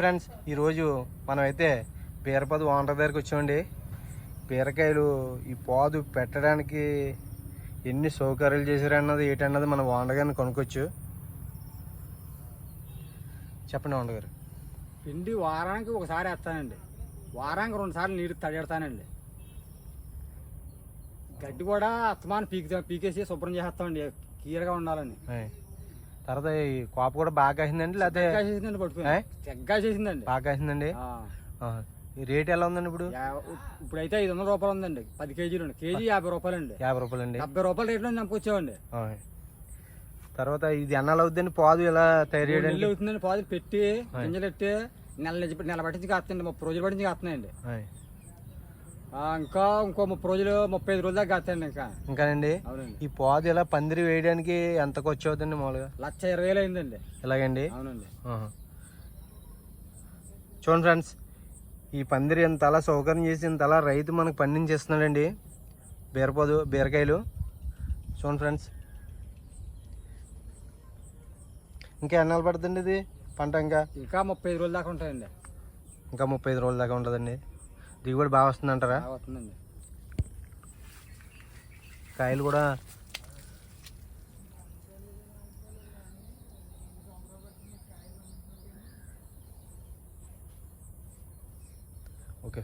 Friends ఈరోజు మనమైతే బీరపది owner దగ్గరికి వచ్చామండి. బీరకాయలు ఈ పాదు పెట్టడానికి ఎన్ని సౌకర్యాలు చేశారన్నది ఏంటన్నది మన ఓనర్ గారిని కొనుక్కోవచ్చు. చెప్పండి ఓనర్ గారు. పిండి వారానికి ఒకసారి వేస్తానండి. వారానికి రెండు సార్లు నీరు తడెడతానండి గడ్డి కూడా అత్తమాన పీకి పీకేసి శుభ్రం చేస్తామండి క్లియర్గా ఉండాలని. తర్వాత ఈ కోప కూడా బాగా కాసిందండి లేకపోతే చేసిందండి పట్టుకుని. ఏ? తెగ్గా చేసిందండి బాగా కాసిందండి రేట్ ఎలా ఉందండి ఇప్పుడు? ఇప్పుడైతే ఐదు వందల రూపాయలు ఉందండి. పది కేజీలు అండి కేజీ యాభై రూపాయలండి. యాభై రూపాయలండి. డెబ్బై రూపాయల రేట్లో చంపుకొచ్చామండి ఆయ్. తర్వాత ఇది ఎన్నాళ్ళు అవుద్దండి? పాదు ఇలా తయారు చేయడానికి? అవుతుందండి. పాదులు పెట్టి గింజలు పెట్టి నెల నెల పట్టించి కాస్తాయండి ముప్పై రోజులు పట్టించి కాస్తున్నాయండి. ఇంకా ఇంకో ముప్పై రోజులు ముప్పై ఐదు రోజులు దాకా కాస్తాయండి ఇంకా. ఇంకానండి? అవునండి. ఈ పాదు ఇలా పందిరి వేయడానికి ఎంత ఖర్చు అవుతుందండి మామూలుగా? లక్ష ఇరవై వేలు అయిందండి. ఇలాగండి అవునండి. ఆహా. చూడండి ఫ్రెండ్స్ ఈ పందిరి ఇంతలా సౌకర్యం చేసి ఇంతలా రైతు మనకు పండించేస్తున్నాడండి. బీరపోదు బీరకాయలు. చూడండి ఫ్రెండ్స్. ఇంకా ఎన్నాళ్ళు పడుతుంది ఇది పంట ఇంకా? ఇంకా ముప్పై ఐదు రోజుల దాకా ఉంటాయండి. ఇంకా ముప్పై ఐదు రోజుల దాకా ఉంటుందండి. దిగుబడి బాగా వస్తుందంటారా? బాగా వస్తుందండి. కాయలు కూడా ఓకే.